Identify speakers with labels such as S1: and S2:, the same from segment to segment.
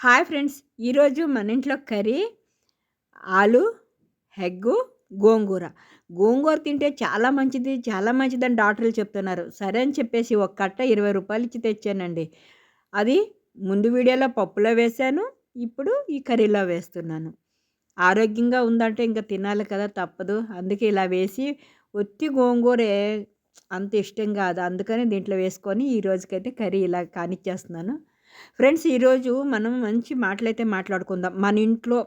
S1: Hi friends ఈరోజు మన ఇంట్లో కర్రీ ఆలు ఎగ్గు గోంగూర. గోంగూర తింటే చాలా మంచిది చాలా మంచిదని డాక్టర్లు చెప్తున్నారు. సరే అని చెప్పేసి ఒక కట్ట ఇరవై రూపాయలు ఇచ్చి తెచ్చానండి. అది ముందు వీడియోలో పప్పులో వేశాను ఇప్పుడు ఈ కర్రీలో వేస్తున్నాను. ఆరోగ్యంగా ఉందంటే ఇంకా తినాలి కదా తప్పదు. అందుకే ఇలా వేసి ఒత్తి గోంగూరే అంత ఇష్టం కాదు. అందుకని దీంట్లో వేసుకొని ఈ రోజుకైతే కర్రీ ఇలా కానిచ్చేస్తున్నాను. ఫ్రెండ్స్ ఈరోజు మనం మంచి మాటలైతే మాట్లాడుకుందాం. మన ఇంట్లో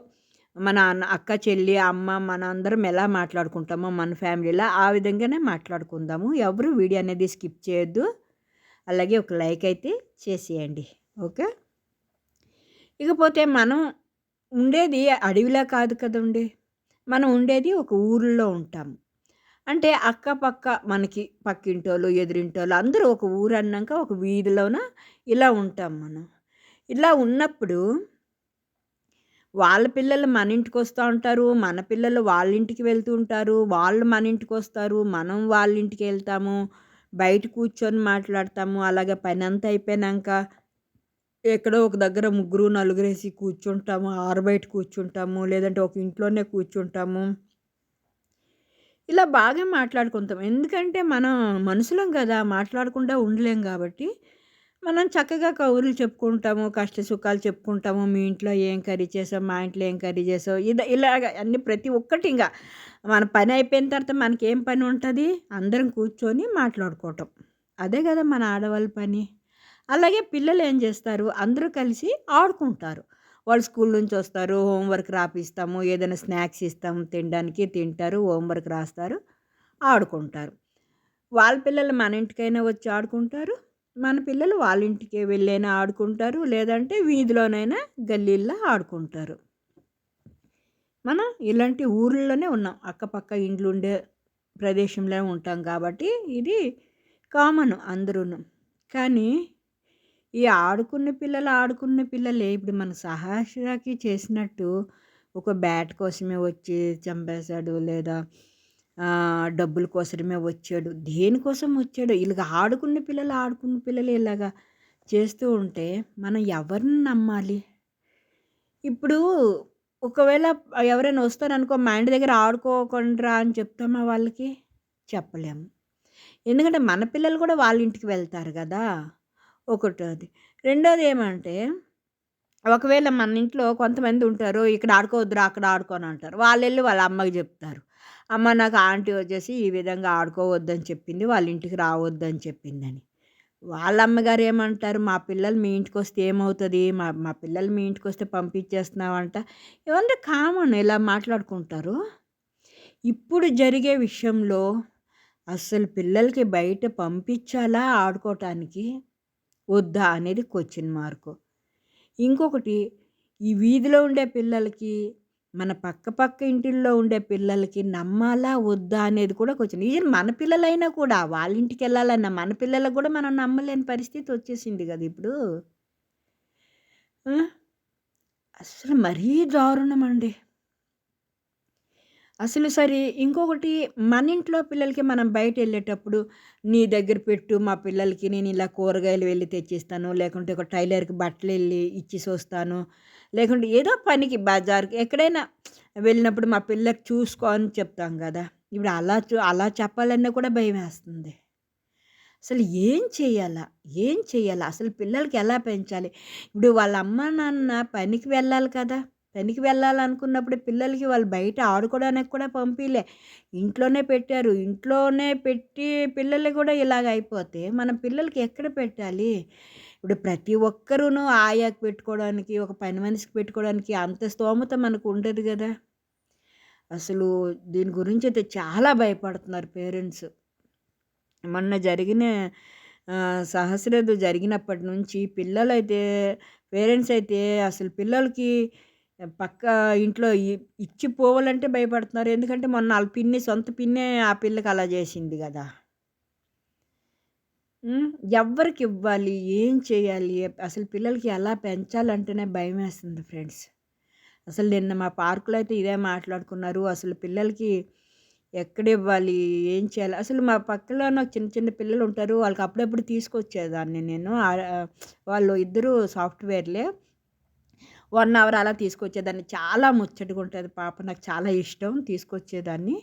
S1: మన అన్న అక్క చెల్లి అమ్మ మన అందరం ఎలా మాట్లాడుకుంటామో మన ఫ్యామిలీలో ఆ విధంగానే మాట్లాడుకుందాము. ఎవరు వీడియో అనేది స్కిప్ చేయొద్దు. అలాగే ఒక లైక్ అయితే చేసేయండి. ఓకే? ఇకపోతే మనం ఉండేది అడవిలా కాదు కదండి. మనం ఉండేది ఒక ఊరిలో ఉంటాము. అంటే అక్కపక్క మనకి పక్కింటోళ్ళు ఎదురింటోళ్ళు అందరూ ఒక ఊరు అన్నాక ఒక వీధిలోన ఇలా ఉంటాం మనం. ఇలా ఉన్నప్పుడు వాళ్ళ పిల్లలు మన ఇంటికి వస్తూ ఉంటారు మన పిల్లలు వాళ్ళ ఇంటికి వెళ్తూ ఉంటారు వాళ్ళు మన ఇంటికి వస్తారు మనం వాళ్ళ ఇంటికి వెళ్తాము బయట కూర్చొని మాట్లాడతాము అలాగే పని అంతా అయిపోయినాక ఎక్కడో ఒక దగ్గర ముగ్గురు నలుగురేసి కూర్చుంటాము ఆరు బయట కూర్చుంటాము లేదంటే ఒక ఇంట్లోనే కూర్చుంటాము. ఇలా బాగా మాట్లాడుకుంటాం. ఎందుకంటే మనం మనుషులం కదా మాట్లాడకుండా ఉండలేం కాబట్టి మనం చక్కగా కౌరులు చెప్పుకుంటాము కష్ట సుఖాలు చెప్పుకుంటాము. మీ ఇంట్లో ఏం కర్రీ చేసావు మా ఇంట్లో ఏం కర్రీ చేసావు ఇది ఇలాగ అన్ని ప్రతి ఒక్కటి ఇంకా మన పని అయిపోయిన తర్వాత మనకి ఏం పని ఉంటుంది? అందరం కూర్చొని మాట్లాడుకోవటం. అదే కదా మన ఆడవాళ్ళ పని. అలాగే పిల్లలు ఏం చేస్తారు? అందరూ కలిసి ఆడుకుంటారు. వాళ్ళు స్కూల్ నుంచి వస్తారు హోంవర్క్ రాపిస్తాము ఏదైనా స్నాక్స్ ఇస్తాము తినడానికి తింటారు హోంవర్క్ రాస్తారు ఆడుకుంటారు. వాళ్ళ పిల్లలు మన ఇంటికైనా వచ్చి ఆడుకుంటారు మన పిల్లలు వాళ్ళ ఇంటికి వెళ్ళైనా ఆడుకుంటారు లేదంటే వీధిలోనైనా గల్లీల్లో ఆడుకుంటారు. మనం ఇలాంటి ఊర్లలోనే ఉన్నాం అక్కపక్క ఇండ్లు ఉండే ప్రదేశంలో ఉంటాం కాబట్టి ఇది కామన్ అందరూ కానీ ఈ ఆడుకున్న పిల్లలు ఆడుకున్న పిల్లలే ఇప్పుడు మన సహాషకి చేసినట్టు ఒక బ్యాట్ కోసమే వచ్చి చంపేశాడు లేదా డబ్బుల కోసమే వచ్చాడు దేనికోసం వచ్చాడు? ఇలాగ ఆడుకున్న పిల్లలు ఆడుకున్న పిల్లలు ఇలాగా చేస్తూ ఉంటే మనం ఎవరిని నమ్మాలి? ఇప్పుడు ఒకవేళ ఎవరైనా వస్తారనుకో మా ఇంటి దగ్గర ఆడుకోకుండా అని చెప్తామా వాళ్ళకి? చెప్పలేము. ఎందుకంటే మన పిల్లలు కూడా వాళ్ళ ఇంటికి వెళ్తారు కదా? ఒకటోది రెండోది ఏమంటే ఒకవేళ మన ఇంట్లో కొంతమంది ఉంటారు ఇక్కడ ఆడుకోవద్దురా అక్కడ ఆడుకోని అంటారు. వాళ్ళు వెళ్ళి వాళ్ళ అమ్మకి చెప్తారు. అమ్మ నాకు ఆంటీ వచ్చేసి ఈ విధంగా ఆడుకోవద్దని చెప్పింది వాళ్ళ ఇంటికి రావద్దని చెప్పిందని. వాళ్ళ అమ్మగారు ఏమంటారు మా పిల్లలు మీ ఇంటికి వస్తే ఏమవుతుంది? మా మా పిల్లలు మీ ఇంటికి వస్తే పంపించేస్తున్నామంట ఇవన్నీ కామన్ ఇలా మాట్లాడుకుంటారు. ఇప్పుడు జరిగే విషయంలో అసలు పిల్లలకి బయట పంపించాలా ఆడుకోవటానికి? వద్దా అనేది క్వశ్చన్ మార్కు ఇంకొకటి ఈ వీధిలో ఉండే పిల్లలకి మన పక్క పక్క ఇంటిల్లో ఉండే పిల్లలకి నమ్మాలా వద్దా అనేది కూడా క్వశ్చన్ ఈవెన్ మన పిల్లలైనా కూడా వాళ్ళ ఇంటికి వెళ్ళాలన్నా మన పిల్లలకు కూడా మనం నమ్మలేని పరిస్థితి వచ్చేసింది కదా ఇప్పుడు. అసలు మరీ దారుణం అండి. అసలు సరే ఇంకొకటి మన ఇంట్లో పిల్లలకి మనం బయట వెళ్ళేటప్పుడు నీ దగ్గర పెట్టు మా పిల్లలకి నేను ఇలా కూరగాయలు వెళ్ళి తెచ్చిస్తాను లేకుంటే ఒక టైలర్కి బట్టలు వెళ్ళి ఇచ్చేసి వస్తాను లేకుంటే ఏదో పనికి బజార్కి ఎక్కడైనా వెళ్ళినప్పుడు మా పిల్లకి చూసుకో అని చెప్తాం కదా. ఇప్పుడు అలా చూ అలా చెప్పాలన్నా కూడా భయం వేస్తుంది. అసలు ఏం చేయాలా ఏం చేయాలా అసలు పిల్లలకి ఎలా పెంచాలి? ఇప్పుడు వాళ్ళ అమ్మ నాన్న పనికి వెళ్ళాలి కదా. పనికి వెళ్ళాలనుకున్నప్పుడు పిల్లలకి వాళ్ళు బయట ఆడుకోవడానికి కూడా పంపిలే. ఇంట్లోనే పెట్టారు. ఇంట్లోనే పెట్టి పిల్లలు కూడా ఇలాగ అయిపోతే మన పిల్లలకి ఎక్కడ పెట్టాలి? ఇప్పుడు ప్రతి ఒక్కరూను ఆయాకి పెట్టుకోవడానికి ఒక పని మనిషికి పెట్టుకోవడానికి అంత స్తోమత మనకు ఉండదు కదా. అసలు దీని గురించి అయితే చాలా భయపడుతున్నారు పేరెంట్స్. మొన్న జరిగిన సహస్రదు జరిగినప్పటి నుంచి పిల్లలైతే పేరెంట్స్ అయితే అసలు పిల్లలకి పక్క ఇంట్లో ఇచ్చి పోవాలంటే భయపడుతున్నారు. ఎందుకంటే మొన్న వాళ్ళ పిన్ని సొంత పిన్నే ఆ పిల్లకి అలా చేసింది కదా. ఎవ్వరికి ఇవ్వాలి ఏం చేయాలి అసలు పిల్లలకి ఎలా పెంచాలంటేనే భయం వేస్తుంది ఫ్రెండ్స్. అసలు నిన్న మా పార్కులో అయితే ఇదే మాట్లాడుకున్నారు. అసలు పిల్లలకి ఎక్కడ ఇవ్వాలి ఏం చేయాలి? అసలు మా పక్కలో నాకు చిన్న చిన్న పిల్లలు ఉంటారు. వాళ్ళకి అప్పుడప్పుడు తీసుకొచ్చేదాన్ని నేను. వాళ్ళు ఇద్దరు సాఫ్ట్వేర్లే. వన్ అవర్ అలా తీసుకొచ్చేదాన్ని. చాలా ముచ్చటగా ఉంటుంది పాప నాకు చాలా ఇష్టం తీసుకొచ్చేదాన్ని.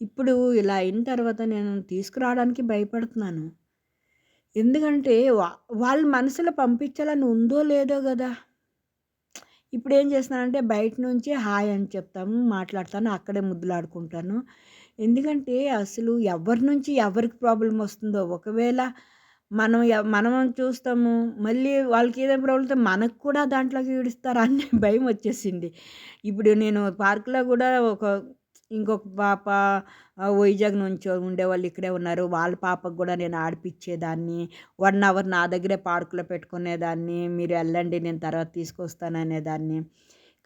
S1: ఇప్పుడు ఇలా అయిన తర్వాత నేను తీసుకురావడానికి భయపడుతున్నాను. ఎందుకంటే వా వాళ్ళ మనసులో పంపించాలని ఉందో లేదో కదా ఇప్పుడు ఏం చేస్తున్నానంటే బయట నుంచి హాయ్ అని చెప్తాము మాట్లాడతాను అక్కడే ముద్దులాడుకుంటాను. ఎందుకంటే అసలు ఎవరి నుంచి ఎవరికి ప్రాబ్లం వస్తుందో ఒకవేళ మనం మనం చూస్తాము? మళ్ళీ వాళ్ళకి ఏదైనా ప్రాబ్లం మనకు కూడా దాంట్లోకి ఈడుస్తారు అనే భయం వచ్చేసింది. ఇప్పుడు నేను పార్కులో కూడా ఒక ఇంకొక పాప వైజాగ్ నుంచి ఉండేవాళ్ళు ఇక్కడే ఉన్నారు. వాళ్ళ పాపకు కూడా నేను ఆడిపించేదాన్ని వన్ అవర్ నా దగ్గరే పార్కులో పెట్టుకునేదాన్ని. మీరు వెళ్ళండి నేను తర్వాత తీసుకొస్తాననేదాన్ని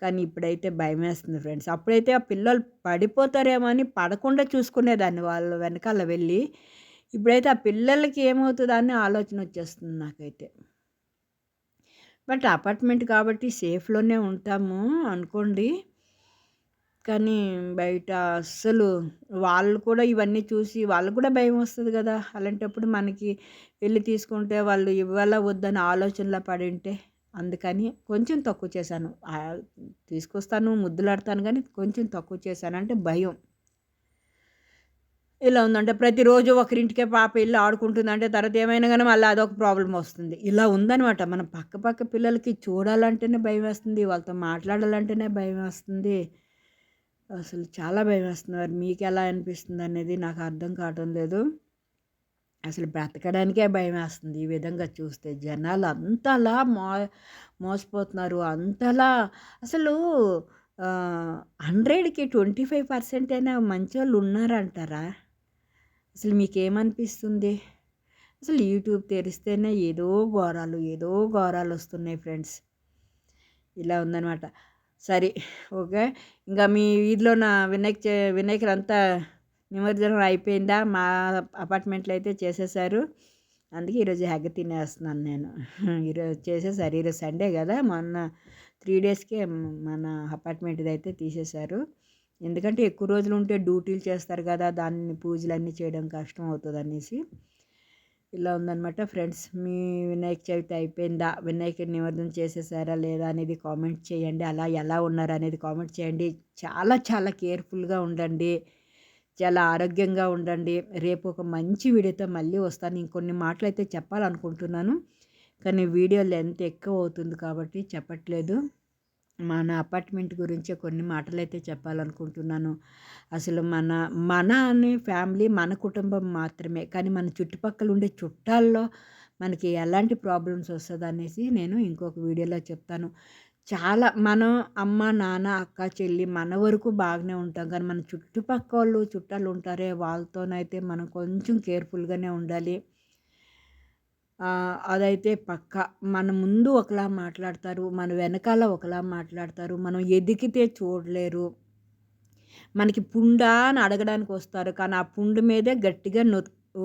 S1: కానీ ఇప్పుడైతే భయం వేస్తుంది ఫ్రెండ్స్. అప్పుడైతే ఆ పిల్లలు పడిపోతారేమో అని పడకుండా చూసుకునేదాన్ని వాళ్ళు వెనకాల వెళ్ళి. ఇప్పుడైతే ఆ పిల్లలకి ఏమవుతుందా అని ఆలోచన వచ్చేస్తుంది నాకైతే. బట్ అపార్ట్మెంట్ కాబట్టి సేఫ్లోనే ఉంటాము అనుకోండి. కానీ బయట అస్సలు వాళ్ళు కూడా ఇవన్నీ చూసి వాళ్ళకు కూడా భయం వస్తుంది కదా. అలాంటప్పుడు మనకి వెళ్ళి తీసుకుంటే వాళ్ళు ఇవ్వాలా వద్దని ఆలోచనలో పడి ఉంటే అందుకని కొంచెం తక్కువ చేశాను. తీసుకొస్తాను ముద్దులాడతాను కానీ కొంచెం తక్కువ చేశాను అంటే భయం. ఇలా ఉందంటే ప్రతిరోజు ఒకరింటికే పాప వెళ్ళి ఆడుకుంటుందంటే తర్వాత ఏమైనా కానీ మళ్ళీ అదొక ప్రాబ్లం వస్తుంది. ఇలా ఉందనమాట మన పక్క పక్క పిల్లలకి చూడాలంటేనే భయం వేస్తుంది వాళ్ళతో మాట్లాడాలంటేనే భయం వేస్తుంది. అసలు చాలా భయం వేస్తుంది. మరి మీకు ఎలా అనిపిస్తుంది అనేది నాకు అర్థం కావటం లేదు. అసలు బ్రతకడానికే భయం వేస్తుంది. ఈ విధంగా చూస్తే జనాలు అంతలా మో మోసపోతున్నారు. అంతలా అసలు హండ్రెడ్కి ట్వంటీ ఫైవ్ పర్సెంట్ అయినా మంచి వాళ్ళు ఉన్నారంటారా? అసలు మీకేమనిపిస్తుంది? అసలు యూట్యూబ్ తెరిస్తేనే ఏదో ఘోరాలు ఏదో ఘోరాలు వస్తున్నాయి ఫ్రెండ్స్. ఇలా ఉందనమాట సరే ఓకే. ఇంకా మీ వీధిలో నా వినాయక చే వినాయకుడు అంతా నిమజ్జనం అయిపోయిందా? మా అపార్ట్మెంట్లో అయితే చేసేసారు అందుకే ఈరోజు హ్యాగ్ తినేస్తున్నాను నేను. ఈరోజు చేసేసారు ఈరోజు సండే కదా. మొన్న త్రీ డేస్కే మన అపార్ట్మెంట్ది అయితే తీసేశారు. ఎందుకంటే ఎక్కువ రోజులు ఉంటే డ్యూటీలు చేస్తారు కదా దాన్ని పూజలు అన్నీ చేయడం కష్టం అవుతుంది అనేసి ఇలా ఉందనమాట ఫ్రెండ్స్. మీ వినాయక చవితి అయిపోయిందా? వినాయకుడి నిమజ్జనం చేసేసారా లేదా అనేది కామెంట్ చేయండి. అలా ఎలా ఉన్నారు అనేది కామెంట్ చేయండి. చాలా చాలా కేర్ఫుల్గా ఉండండి. చాలా ఆరోగ్యంగా ఉండండి. రేపు ఒక మంచి వీడియోతో మళ్ళీ వస్తాను. ఇంకొన్ని మాటలు అయితే చెప్పాలనుకుంటున్నాను. కానీ వీడియో లెంత్ ఎక్కువ అవుతుంది కాబట్టి చెప్పట్లేదు. మన అపార్ట్మెంట్ గురించి కొన్ని మాటలు అయితే చెప్పాలనుకుంటున్నాను. అసలు మన మన అనే ఫ్యామిలీ మన కుటుంబం మాత్రమే. కానీ మన చుట్టుపక్కల ఉండే చుట్టాల్లో మనకి ఎలాంటి ప్రాబ్లమ్స్ వస్తుంది అనేసి నేను ఇంకొక వీడియోలో చెప్తాను. చాలా మనం అమ్మ నాన్న అక్క చెల్లి మన వరకు బాగానే ఉంటాం. కానీ మన చుట్టుపక్కల వాళ్ళు చుట్టాలు ఉంటారే వాళ్ళతోనైతే మనం కొంచెం కేర్ఫుల్గానే ఉండాలి. అదైతే పక్క. మన ముందు ఒకలా మాట్లాడతారు మన వెనకాల ఒకలా మాట్లాడతారు మనం ఎదిగితే చూడలేరు. మనకి పుండా అని అడగడానికి వస్తారు కానీ ఆ పుండు మీదే గట్టిగా నొ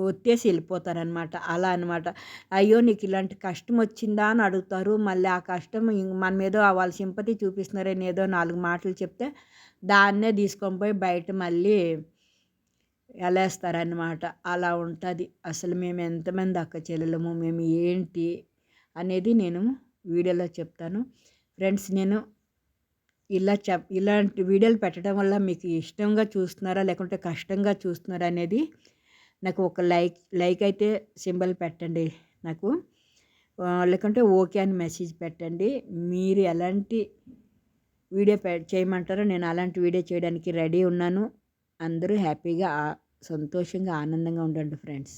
S1: ఒత్తేసి వెళ్ళిపోతారనమాట అలా అనమాట అయ్యో నీకు ఇలాంటి కష్టం వచ్చిందా అని అడుగుతారు. మళ్ళీ ఆ కష్టం మన మీద వాళ్ళ సింపతి చూపిస్తున్నారని ఏదో నాలుగు మాటలు చెప్తే దాన్నే తీసుకొని పోయి బయట మళ్ళీ ఎలేస్తారనమాట అలా ఉంటుంది. అసలు మేము ఎంతమంది అక్క చెల్లెలము మేము ఏంటి అనేది నేను వీడియోలో చెప్తాను. ఫ్రెండ్స్ నేను ఇలా చెప్ ఇలాంటి వీడియోలు పెట్టడం వల్ల మీకు ఇష్టంగా చూస్తున్నారా లేకుంటే కష్టంగా చూస్తున్నారా అనేది నాకు ఒక లైక్ లైక్ అయితే సింబల్ పెట్టండి నాకు. లేకుంటే ఓకే అని మెసేజ్ పెట్టండి. మీరు ఎలాంటి వీడియో చేయమంటారో నేను అలాంటి వీడియో చేయడానికి రెడీ ఉన్నాను. అందరూ హ్యాపీగా సంతోషంగా ఆనందంగా ఉండండి ఫ్రెండ్స్.